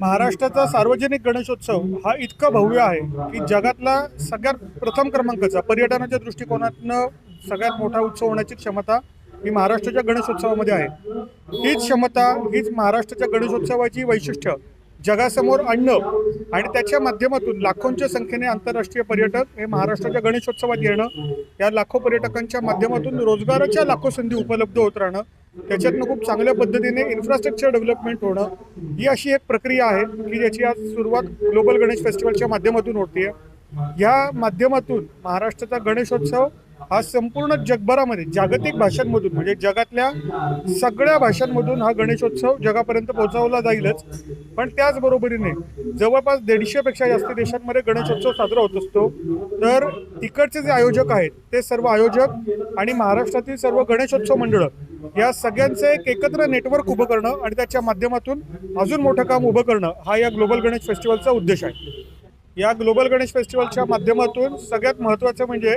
महाराष्ट्राचा सार्वजनिक गणेशोत्सव हा इतका भव्य आहे की जगातला सगळ्यात प्रथम क्रमांकाचा पर्यटनाच्या दृष्टिकोनातनं सगळ्यात मोठा उत्सव होण्याची क्षमता ही महाराष्ट्राच्या गणेशोत्सवामध्ये आहे. हीच क्षमता हीच महाराष्ट्राच्या गणेशोत्सवाची वैशिष्ट्य. जगासमोर आणणं आणि त्याच्या माध्यमातून लाखोंच्या संख्येने आंतरराष्ट्रीय पर्यटक हे महाराष्ट्राच्या गणेशोत्सवात येणं या लाखो पर्यटकांच्या माध्यमातून रोजगाराच्या लाखो संधी उपलब्ध होत राहणं त्याच्यातनं खूप चांगल्या पद्धतीने इन्फ्रास्ट्रक्चर डेव्हलपमेंट होणं ही अशी एक प्रक्रिया आहे की ज्याची आज सुरुवात ग्लोबल गणेश फेस्टिवलच्या माध्यमातून होतीये. या माध्यमातून महाराष्ट्राचा गणेशोत्सव हा संपूर्ण जगभरामध्ये जागतिक भाषांमधून म्हणजे जगातल्या सगळ्या भाषांमधून हा गणेशोत्सव जगापर्यंत पोहोचवला जाईलच. पण त्याचबरोबरीने जवळपास दीडशेपेक्षा जास्त देशांमध्ये गणेशोत्सव साजरा होत असतो. तर तिकडचे जे आयोजक आहेत ते सर्व आयोजक आणि महाराष्ट्रातील सर्व गणेशोत्सव मंडळं या सगळ्यांचं एक एकत्र नेटवर्क उभं करणं आणि त्याच्या माध्यमातून अजून मोठं काम उभं करणं हा या ग्लोबल गणेश फेस्टिवलचा उद्देश आहे. या ग्लोबल गणेश फेस्टिवलच्या माध्यमातून सगळ्यात महत्त्वाचं म्हणजे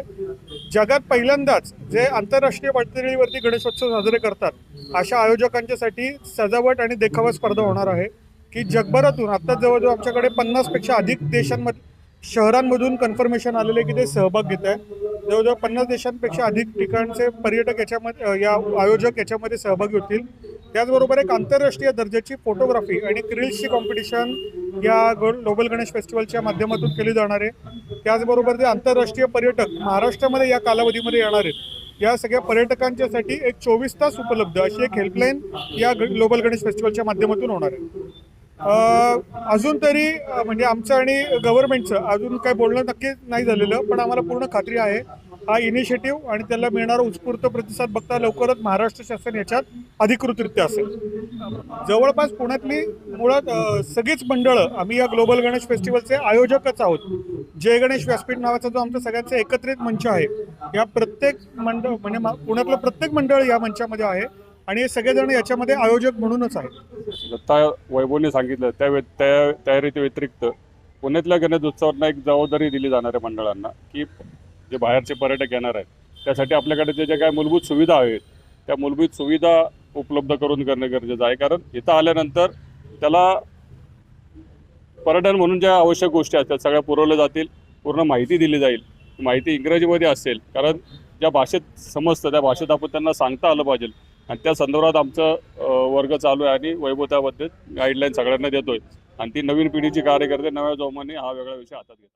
जगात पहिल्यांदाच जे आंतरराष्ट्रीय पातळीवरती गणेशोत्सव साजरे करतात अशा आयोजकांच्यासाठी सजावट आणि देखावा स्पर्धा होणार आहे की जगभरातून आता जवळजवळ आमच्याकडे पन्नासपेक्षा अधिक देशांमध्ये शहरांमधून कन्फर्मेशन आलेले की ते सहभाग घेत आहे जवळजवळ पन्नास देशांपेक्षा अधिक ठिकाणचे पर्यटक याच्यामध्ये या आयोजक याच्यामध्ये सहभागी होतील. त्याचबरोबर एक आंतरराष्ट्रीय दर्जाची फोटोग्राफी आणि क्रिल्सची कॉम्पिटिशन या ग्लोबल गणेश फेस्टिवलच्या माध्यमातून केली जाणार आहे. त्याचबरोबर जे आंतरराष्ट्रीय पर्यटक महाराष्ट्रामध्ये या कालावधीमध्ये येणार आहेत या सगळ्या पर्यटकांच्यासाठी एक चोवीस तास उपलब्ध अशी एक हेल्पलाईन या ग्लोबल गणेश फेस्टिवलच्या माध्यमातून होणार आहे. अजून तरी म्हणजे आमचं आणि गव्हर्नमेंटचं अजून काय बोलणं नक्की नाही झालेलं पण आम्हाला पूर्ण खात्री आहे. हा इनिशिएटिव्ह आणि त्याला मिळणारा उत्स्फूर्त प्रतिसाद बघता लवकरच महाराष्ट्र शासन याच्यात अधिकृतरित्या असेल. जवळपास पुण्यातली मुळात सगळीच मंडळं आम्ही या ग्लोबल गणेश फेस्टिवलचे आयोजकच आहोत. जय गणेश व्यासपीठ नावाचा जो आमचा सगळ्यांचा एकत्रित मंच आहे या प्रत्येक मंडळ म्हणजे पुण्यातलं प्रत्येक मंडळ या मंचामध्ये आहे. आणि हे सगळेजण याच्यामध्ये आयोजक म्हणूनच आहेत. दत्ता वैभवने सांगितलं त्या व्य- त्या तयारीच्या व्यतिरिक्त पुण्यातल्या गणेशोत्सवांना एक जबाबदारी दिली जाणार आहे मंडळांना की जे बाहेरचे पर्यटक येणार आहेत त्यासाठी आपल्याकडे जे जे काय मूलभूत सुविधा आहेत त्या मूलभूत सुविधा उपलब्ध करून करणं गरजेचं आहे. कारण इथं आल्यानंतर त्याला पर्यटन म्हणून ज्या आवश्यक गोष्टी असतात सगळ्या पुरवल्या जातील पूर्ण माहिती दिली जाईल. माहिती इंग्रजीमध्ये असेल कारण ज्या भाषेत समजतं त्या भाषेत आपण त्यांना सांगता आलं पाहिजे. आणि त्या संदर्भात आमचं वर्ग चालू आहे आणि वैभव त्याबद्दल गाईडलाईन सगळ्यांना देतोय. आणि ती नवीन पिढीची कार्यकर्ते नव्या जोमाने हा वेगळा विषय हातात घेतात.